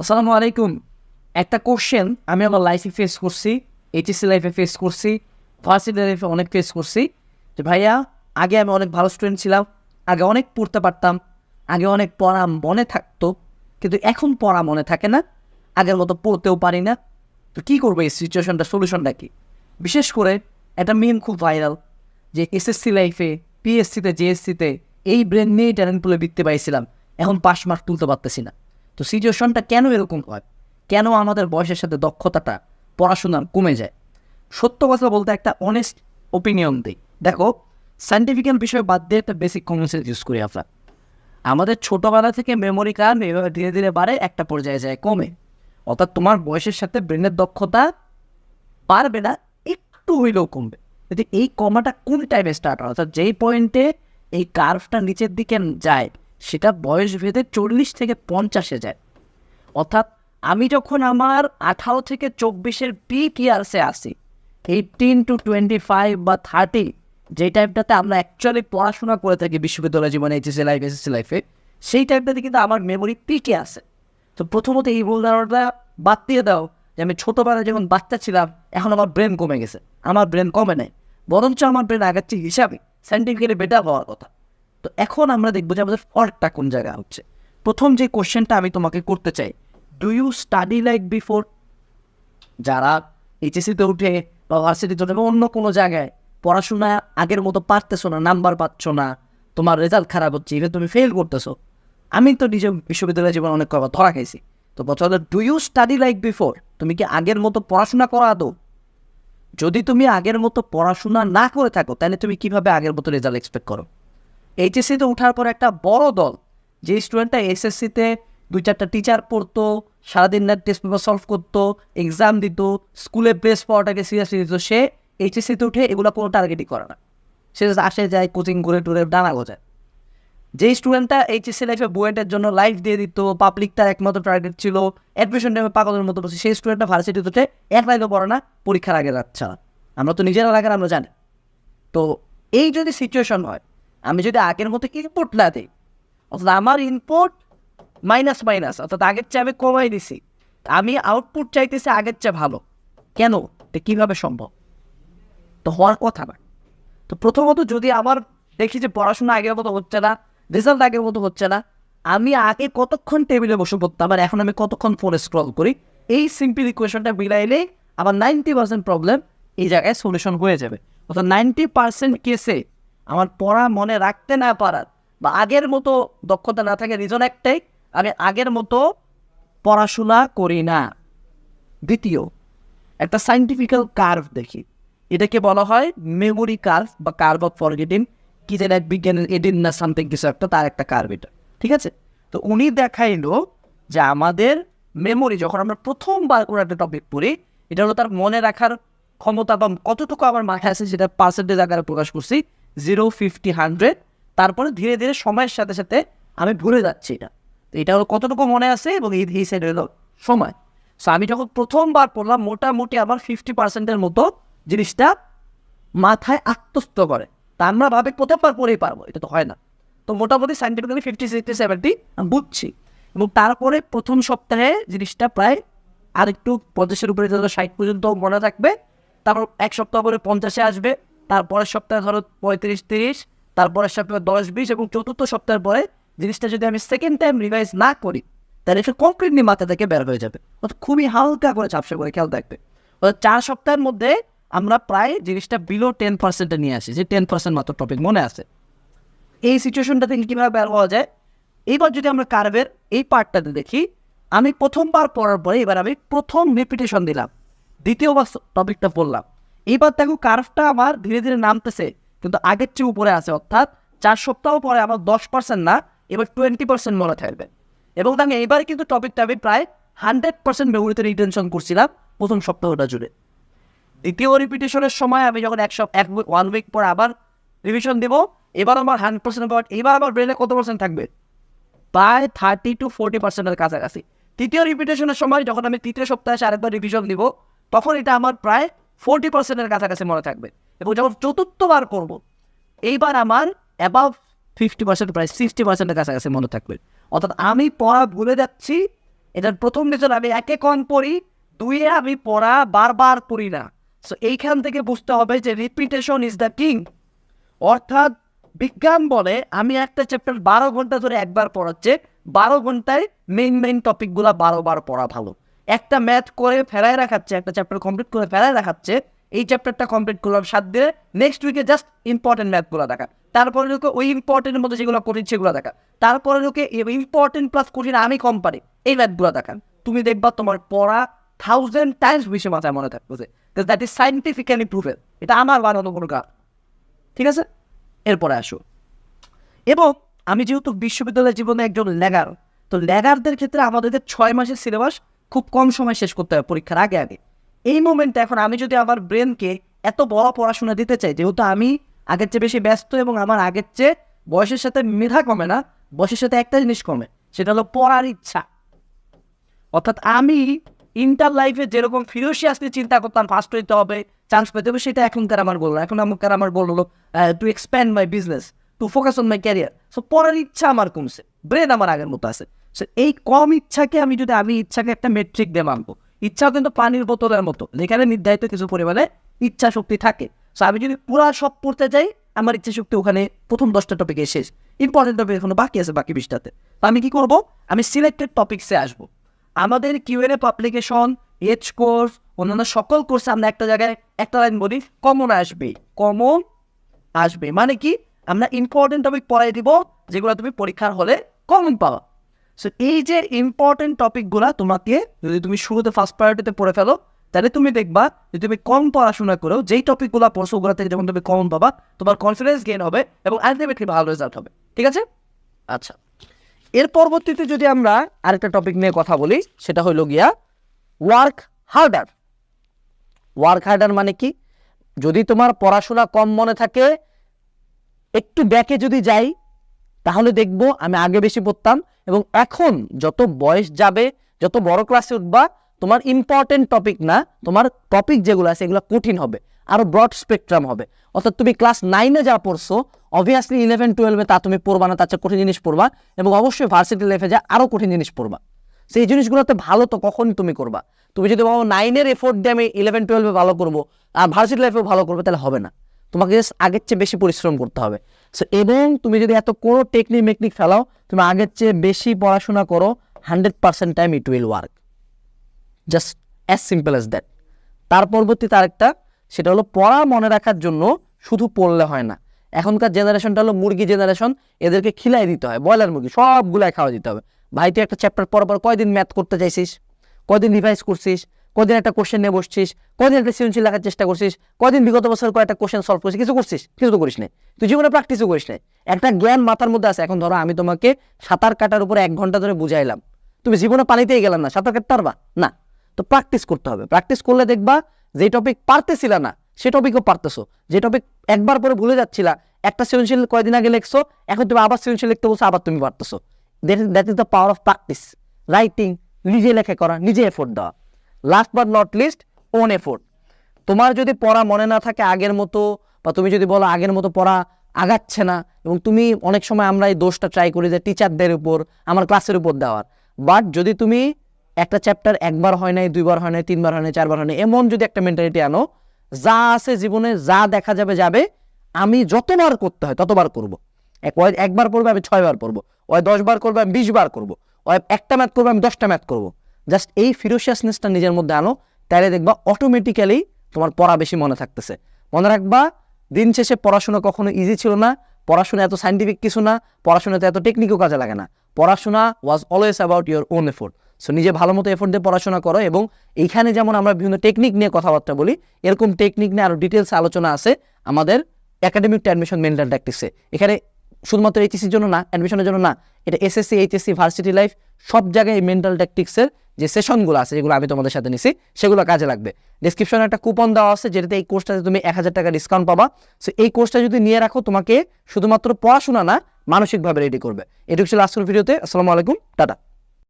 আসসালামু আলাইকুম। একটা কোশ্চেন আমি আমার লাইফে ফেস করছি এইচএসসি লাইফে ফেস করছি ভার্সিটি লাইফে অনেক ফেস করছি। যে ভাইয়া, আগে আমি অনেক ভালো স্টুডেন্ট ছিলাম, আগে অনেক পড়তে পারতাম, আগে অনেক পড়া মনে থাকতো, কিন্তু এখন পড়া মনে থাকে না, আগের মতো পড়তেও পারি না। তো কী করব এই সিচুয়েশনটা সলিউশনটা কি? বিশেষ করে একটা মিম খুব ভাইরাল যে এসএসসি লাইফে পিএসসিতে জেএসসিতে এই ব্রেন নিয়েই ট্যালেন্ট পুলে বিকতে পাইছিলাম, এখন পাস মার্ক তুলতে পারতেছি না। তো সিচুয়েশনটা কেন এরকম হয়? কেন আমাদের বয়সের সাথে দক্ষতাটা পড়াশোনার কমে যায়? সত্য কথা বলতে একটা অনেস্ট ওপিনিয়ন দিই। দেখো সাইন্টিফিক্যাল বিষয় বাদ দিয়ে একটা বেসিক কমন সেন্স ইউজ করি আমরা। আমাদের ছোটোবেলা থেকে মেমোরি কার্ড এভাবে ধীরে ধীরে বাড়ে, একটা পর্যায়ে যায়, কমে। অর্থাৎ তোমার বয়সের সাথে ব্রেনের দক্ষতা পারবে না, একটু হইলেও কমবে। এই কমাটা কোন টাইমে স্টার্ট হয়? অর্থাৎ যেই পয়েন্টে এই কার্ভটা নিচের দিকে যায় সেটা বয়স ভেদে চল্লিশ থেকে পঞ্চাশে যায়। অর্থাৎ আমি যখন আমার আঠারো থেকে চব্বিশের পিক ইয়ার্সে আসি এইটিন টু টোয়েন্টি ফাইভ বা থার্টি যেই টাইমটাতে আমরা অ্যাকচুয়ালি পড়াশোনা করে থাকি বিশ্ববিদ্যালয় জীবনে এইচএসসি লাইফ এসএসসি লাইফে সেই টাইমটাতে কিন্তু আমার মেমোরি পিকে আসে। তো প্রথমত এই ভুল ধারণাটা বাদ দিয়ে দাও যে আমি ছোটোবেলায় যখন বাচ্চা ছিলাম, এখন আমার ব্রেন কমে গেছে। আমার ব্রেন কমে নাই। বরঞ্চ আমার ব্রেন আগাচ্ছে হিসাবে সাইন্টিফিক্যালি বেটার হওয়ার কথা। তো এখন আমরা দেখব যে আমাদের ফল্টটা কোন জায়গায় হচ্ছে। প্রথম যে কোশ্চেনটা আমি তোমাকে করতে চাই do you study like before যারা এইচএসিতে উঠে বা ভার্সিটিতে উঠে বা অন্য কোনো জায়গায় পড়াশোনা আগের মতো পারতেছো না নাম্বার পাচ্ছ না, তোমার রেজাল্ট খারাপ হচ্ছে ইভেন তুমি ফেল করতেছো। আমি তো নিজে বিশ্ববিদ্যালয় জীবন অনেক কবার ধরা খাইছি। তো বছর do you study like before তুমি কি আগের মতো পড়াশোনা করা আদৌ যদি তুমি আগের মতো পড়াশোনা না করে থাকো, তাহলে তুমি কীভাবে আগের মতো রেজাল্ট এক্সপেক্ট করো? এইচএসসিতে ওঠার পর একটা বড় দল। যে স্টুডেন্টটা এসএসসিতে দুই চারটা টিচার পড়তো, সারাদিন রাত টেস্ট পেপার সলভ করতো এক্সাম দিত স্কুলে বেস পড়াটাকে সিরিয়াসলি দিত, সে এইচএসসিতে উঠে এগুলো কোনো টার্গেটই করে না। সে আসে যায় কোচিং করে টুরে ডানা গোজায়। যে স্টুডেন্টটা এইচএসসি লাইফে বুয়েটের জন্য লাইফ দিয়ে দিত পাবলিক তার একমাত্র টার্গেট ছিল অ্যাডমিশন নেবে পাগলের মতো বসে, সেই স্টুডেন্টটা ভার্সিটিতে উঠে এক লাইনও পড়ে না, পরীক্ষার আগে ছাড়া আমরা তো নিজেরা লাগার আমরা জানি। তো এই যদি সিচুয়েশন হয় আমি যদি আগের মতো ইনপুট না দিই, অর্থাৎ আমার ইনপুট মাইনাস মাইনাস অর্থাৎ আগের চেয়ে আমি কমাই দিছি, আমি আউটপুট চাইতেছি আগের চেয়ে ভালো। কেন? এটা কীভাবে সম্ভব? তো হওয়ার কথা না। তো প্রথমত যদি আমার দেখি যে পড়াশোনা আগের মতো হচ্ছে না রেজাল্ট আগের মতো হচ্ছে না, আমি আগে কতক্ষণ টেবিলে বসে পড়তাম আর এখন আমি কতক্ষণ ফোনে স্ক্রল করি, এই সিম্পল ইকুয়েশনটা মিলাইলে আমার নাইনটি পার্সেন্ট প্রবলেম এই জায়গায় সলিউশন হয়ে যাবে। অর্থাৎ নাইনটি পার্সেন্ট কেসে আমার পড়া মনে রাখতে না পারার বা আগের মতো দক্ষতা না থাকে রিজন একটাই, আমি আগের মতো পড়াশোনা করি না। দ্বিতীয়, একটা সাইন্টিফিক্যাল কার্ভ দেখি। এটাকে বলা হয় মেমোরি কার্ভ বা কার্ভ অফ ফরগেটিং কি যেন এক বিজ্ঞানের এডিন না সামথিং কিছু একটা, তার একটা কার্ভ এটা। ঠিক আছে? তো উনি দেখাইলো যে আমাদের মেমোরি যখন আমরা প্রথমবার কোনো একটা টপিক পড়ি, এটা হলো তার মনে রাখার ক্ষমতা বা কতটুকু আমার মাথায় আছে সেটা পার্সেন্টেজ আকারে প্রকাশ করছি। জিরো ফিফটি হান্ড্রেড তারপরে ধীরে ধীরে সময়ের সাথে সাথে আমি ভুলে যাচ্ছি এটা। তো এটা হলো কতটুকু মনে আছে এবং এই এই সাইড হলো সময়। সো আমি যখন প্রথমবার পড়লাম, মোটামুটি আমার ফিফটি পার্সেন্টের মতো জিনিসটা মাথায় আত্মস্থ করে। তা আমরা ভাবে প্রথমবার পড়েই পারব, এটা তো হয় না। তো মোটামুটি সাইন্টিফিক্যালি ফিফটি সিক্সটি সেভেন্টি আমি বুঝছি। এবং তারপরে প্রথম সপ্তাহে জিনিসটা প্রায় আরেকটু পঞ্চাশের উপরে, ষাট পর্যন্ত মনে থাকবে। তারপর এক সপ্তাহ পরে পঞ্চাশে আসবে। তারপরের সপ্তাহে ধরো পঁয়ত্রিশ তিরিশ, তারপরের সপ্তাহে দশ বিশ এবং চতুর্থ সপ্তাহের পরে জিনিসটা যদি আমি সেকেন্ড টাইম রিভাইজ না করি, তাহলে এটা কমপ্লিটলি মাথা থেকে বের হয়ে যাবে। অর্থাৎ খুবই হালকা করে চাপসে করে খেয়াল থাকবে অর্থাৎ চার সপ্তাহের মধ্যে আমরা প্রায় জিনিসটা বিলো টেন পার্সেন্টে নিয়ে আসি, যে টেন পার্সেন্ট মাত্র টপিক মনে আছে। এই সিচুয়েশনটা থেকে কীভাবে বের হওয়া যায়? এইবার যদি আমরা কার্ভের এই পার্টটাতে দেখি, আমি প্রথমবার পড়ার পরে এবার আমি প্রথম রিপিটেশন দিলাম। দ্বিতীয়বার টপিকটা পড়লাম। এইবার দেখো কার্ভটা আমার ধীরে ধীরে নামতেছে, কিন্তু আগের চেয়ে উপরে আছে, অর্থাৎ চার সপ্তাহ পরে আমার দশ পার্সেন্ট না, এবার টোয়েন্টি পার্সেন্ট মনে থাকবে। এবং দেখো এবার কিন্তু টপিকটা আমি প্রায় হান্ড্রেড পার্সেন্ট মেমোরিতে রিটেনশন করছিলাম প্রথম সপ্তাহটা জুড়ে। দ্বিতীয় রিপিটেশনের সময় আমি যখন এক সপ এক ওয়ান উইক পর আবার রিভিশন দেবো, এবার আমার হান্ড্রেড পার্সেন্ট পাওয়ার, এবার আমার ব্রেনে কত পার্সেন্ট থাকবে? প্রায় থার্টি টু ফোর্টি পার্সেন্টের কাছাকাছি। তৃতীয় রিপিটেশনের সময় যখন আমি তৃতীয় সপ্তাহে আরেকবার রিভিশন দিব, তখন এটা আমার প্রায় ফোর্টি পার্সেন্টের কাছাকাছি মনে থাকবে। এবং যখন চতুর্থবার করব, এইবার আমার অ্যাবাভ ফিফটি পার্সেন্ট প্রায় সিক্সটি পার্সেন্টের কাছাকাছি মনে থাকবে। অর্থাৎ আমি পড়া ভুলে যাচ্ছি, এটার প্রথম রিজন আমি একে কম পড়ি, দুইয়ে আমি পড়া বারবার পড়ি না। সো এইখান থেকে বুঝতে হবে যে রিপিটেশন ইজ দ্য কিং অর্থাৎ বিজ্ঞান বলে আমি একটা চ্যাপ্টার বারো ঘণ্টা ধরে একবার পড়াচ্ছে, বারো ঘন্টায় মেইন মেইন টপিকগুলো বারো বার পড়া ভালো। একটা ম্যাথ করে ফেরায় রাখাচ্ছে, একটা চ্যাপ্টার কমপ্লিট করে ফেরায় রাখাচ্ছে, এই চ্যাপ্টারটা কমপ্লিট করলাম সাত দিনে নেক্সট উইকে জাস্ট ইম্পর্টেন্ট ম্যাথগুলো দেখা। তারপরে লোকে ওই ইম্পর্টেন্টের মধ্যে যেগুলো কঠিন সেগুলো দেখা। তারপরে লোকে ইম্পর্টেন্ট প্লাস কঠিন আমি কম পারি, এই ম্যাথগুলো দেখান তুমি দেখবা তোমার পড়া থাউজেন্ড টাইমস বেশি মাথায় মনে থাকবে দ্যাট ইজ সাইন্টিফিক্যালি প্রুভেন এটা আমার বানানো কোনো কাজ। ঠিক আছে? এরপরে আসো। এবং আমি যেহেতু বিশ্ববিদ্যালয় জীবনে একজন ল্যাগার তো ল্যাগারদের ক্ষেত্রে আমাদের ছয় মাসের সিলেবাস খুব কম সময় শেষ করতে হবে পরীক্ষার আগে আগে। এই মোমেন্টে এখন আমি যদি আমার ব্রেনকে এত বড় পড়াশোনা দিতে চাই, যেহেতু আমি আগের চেয়ে বেশি ব্যস্ত এবং আমার আগের চেয়ে বয়সের সাথে মেধা কমে না, বয়সের সাথে একটা জিনিস কমে, সেটা হলো পড়ার ইচ্ছা। অর্থাৎ আমি ইন্টার লাইফে যেরকম ফিরোসিয়াসলি চিন্তা করতাম ফার্স্ট হইতে হবে চান্স পেতে হবে, সেটা এখনকার আমার না। এখন আমার গোল হলো to expand my business to focus on my career so পড়ার ইচ্ছা আমার কমছে ব্রেন আমার আগের মতো আছে। সো এই কম ইচ্ছাকে আমি যদি, আমি ইচ্ছাকে একটা মেট্রিক দিয়ে মানবো, ইচ্ছাও কিন্তু পানির বোতলের মতো, যেখানে নির্ধারিত কিছু পরিমাণে ইচ্ছা শক্তি থাকে। সো আমি যদি পুরা সব পড়তে যাই, আমার ইচ্ছা শক্তি ওখানে প্রথম দশটা টপিকে শেষ ইম্পর্টেন্ট টপিক এখনও বাকি আছে বাকি বিশটাতে। তো আমি কি করব? আমি সিলেক্টেড টপিক্সে আসব। আমাদের কিউএনএ পাবলিকেশন এজ কোর্স অন্যান্য সকল কোর্সে আমরা একটা জায়গায়, একটা লাইন বলি কমন আসবে। কমন আসবে। মানে কি? আমরা ইম্পর্টেন্ট টপিক পড়াই দিব, যেগুলো তুমি পরীক্ষার হলে কমন পাবা। সো এই যে ইম্পর্টেন্ট টপিকগুলো তোমাকে যদি তুমি শুরুতে ফার্স্ট প্রায়োরিটিতে পড়ে ফেলো, তাহলে তুমি দেখবা যে তুমি কম পড়াশোনা করেও যেই টপিকগুলো পড়ছো ওগুলো থেকে যখন তুমি কমন পাবা, তোমার কনফিডেন্স গেইন হবে এবং আলটিমেটলি ভালো রেজাল্ট হবে। ঠিক আছে? আচ্ছা। এর পরবর্তীতে যদি আমরা আরেকটা টপিক নিয়ে কথা বলি, সেটা হইল গিয়া ওয়ার্ক হার্ডার ওয়ার্ক হার্ডার মানে কি? যদি তোমার পড়াশোনা কম মনে থাকে, একটু ব্যাকে যদি যাই তাহলে দেখব আমি আগে বেশি পড়তাম এবং এখন যত বয়স যাবে, যত বড় ক্লাসে উঠবা, তোমার ইম্পর্টেন্ট টপিক না, তোমার টপিক যেগুলো আছে এগুলো কঠিন হবে আরও ব্রড স্পেকট্রাম হবে। অর্থাৎ তুমি ক্লাস নাইনে যা পড়ছো অবভিয়াসলি ইলেভেন টুয়েলভে তা তুমি পড়বা না, তার চেয়ে কঠিন জিনিস পড়বা এবং অবশ্যই ভার্সিটি লাইফে যা আরও কঠিন জিনিস পড়বা। সেই জিনিসগুলোতে ভালো তো কখন তুমি করবা। তুমি যদি ভাবো নাইনের এফোর্ট দিয়ে আমি ইলেভেন টুয়েলভে ভালো করব, আর ভার্সিটি লাইফেও ভালো করব, তাহলে হবে না। তোমাকে just আগের চেয়ে বেশি পরিশ্রম করতে হবে। সো এবং তুমি যদি এত কোনো টেকনিক মেকনিক ফেলাও, তুমি আগের চেয়ে বেশি পড়াশোনা করো hundred percent time it will work just as simple as that তার পরবর্তীতে আরেকটা, সেটা হলো পড়া মনে রাখার জন্য শুধু পড়লে হয় না। এখনকার জেনারেশনটা হলো মুরগি জেনারেশন এদেরকে খিলাই দিতে হয়, ব্রয়লার মুরগি, সবগুলাই খাওয়া দিতে হবে। ভাই, তুই একটা চ্যাপ্টার পর পর কয়দিন ম্যাথ করতে চাইছিস? কয়দিন রিভাইজ করছিস? কদিন একটা কোশ্চেন নিয়ে বসছিস, কদিন একটা সৃজনশীল লেখার চেষ্টা করছিস, কদিন বিগত বছর কয়েকটা কোশ্চেন সলভ করছিস, কিছু করছিস, কিছু তো করিস নাই তুই জীবনে প্র্যাকটিসও করিস নাই একটা জ্ঞান মাথার মধ্যে আছে। এখন ধরো আমি তোমাকে সাঁতার কাটার উপরে এক ঘণ্টা ধরে বুঝাইলাম। তুমি জীবনে পানিতেই গেলাম না, সাঁতার কাটতে পারবা? না। তো প্র্যাকটিস করতে হবে। প্র্যাকটিস করলে দেখবা যে টপিক পারতেছিলা না, সে টপিকও পারতেছো। যে টপিক একবার পরে ভুলে যাচ্ছিলা, একটা সৃজনশীল কয়দিন আগে লিখছো, এখন তুমি আবার সৃজনশীল লিখতে বলছো, আবার তুমি পারতেছো। That is the power of practice writing নিজে লেখা করা, নিজে এফোর্ট দেওয়া। Last but not least own effort তোমার যদি পড়া মনে না থাকে আগের মতো, বা তুমি যদি বলো আগের মতো পড়া আগাচ্ছে না, এবং তুমি অনেক সময় আমরা এই দোষটা ট্রাই করি যে টিচারদের উপর, আমার ক্লাসের উপর দেওয়ার। বাট যদি তুমি একটা চ্যাপ্টার একবার হয় নাই, দুইবার হয় নাই, তিনবার হয় নাই, চারবার হয় নাই, এমন যদি একটা মেন্টালিটি আনো, যা আছে জীবনে, যা দেখা যাবে যাবে, আমি যতবার করতে হয় ততবার করব। একবার পড়বে আমি ছয়বার পড়ব ওই দশবার করবে, আমি বিশবার করব। ওই একটা ম্যাথ করব, আমি দশটা ম্যাথ করব। জাস্ট এই ফিরোসিয়াসনেসটা নিজের মধ্যে আনো তাহলে দেখবা অটোমেটিক্যালি তোমার পড়া বেশি মনে থাকতেছে। মনে রাখবা, দিন শেষে পড়াশোনা কখনো ইজি ছিল না, পড়াশোনা এত সাইন্টিফিক কিছু না, পড়াশোনাতে এত টেকনিকও কাজে লাগে না। পড়াশোনা was always about your own effort so নিজে ভালো মতো এফোর্ট দিয়ে পড়াশোনা করো এবং এইখানে যেমন আমরা বিভিন্ন টেকনিক নিয়ে কথাবার্তা বলি, এরকম টেকনিক নিয়ে আরও ডিটেলস আলোচনা আছে আমাদের একাডেমিক অ্যাডমিশন মেন্টাল ট্যাকটিক্সে এখানে শুধুমাত্র এইচএসির জন্য না অ্যাডমিশনের জন্য না, এটা এসএসসি এইচএসসি ভার্সিটি লাইফ সব জায়গায় মেন্টাল ট্যাকটিক্সের যে সেশনগুলো আছে, যেগুলো আমি তোমাদের সাথে নিছি, সেগুলো কাজে লাগবে। ডিসক্রিপশনে একটা কুপন দেওয়া আছে, যেটাতে এই কোর্সটাতে তুমি এক হাজার টাকা ডিসকাউন্ট পাবা। সো এই কোর্সটা যদি নিয়ে রাখো, তোমাকে শুধুমাত্র পড়াশোনা না, মানসিকভাবে রেডি করবে। এটুকু ছিল আজকের ভিডিওতে আসসালামু আলাইকুম, টাটা।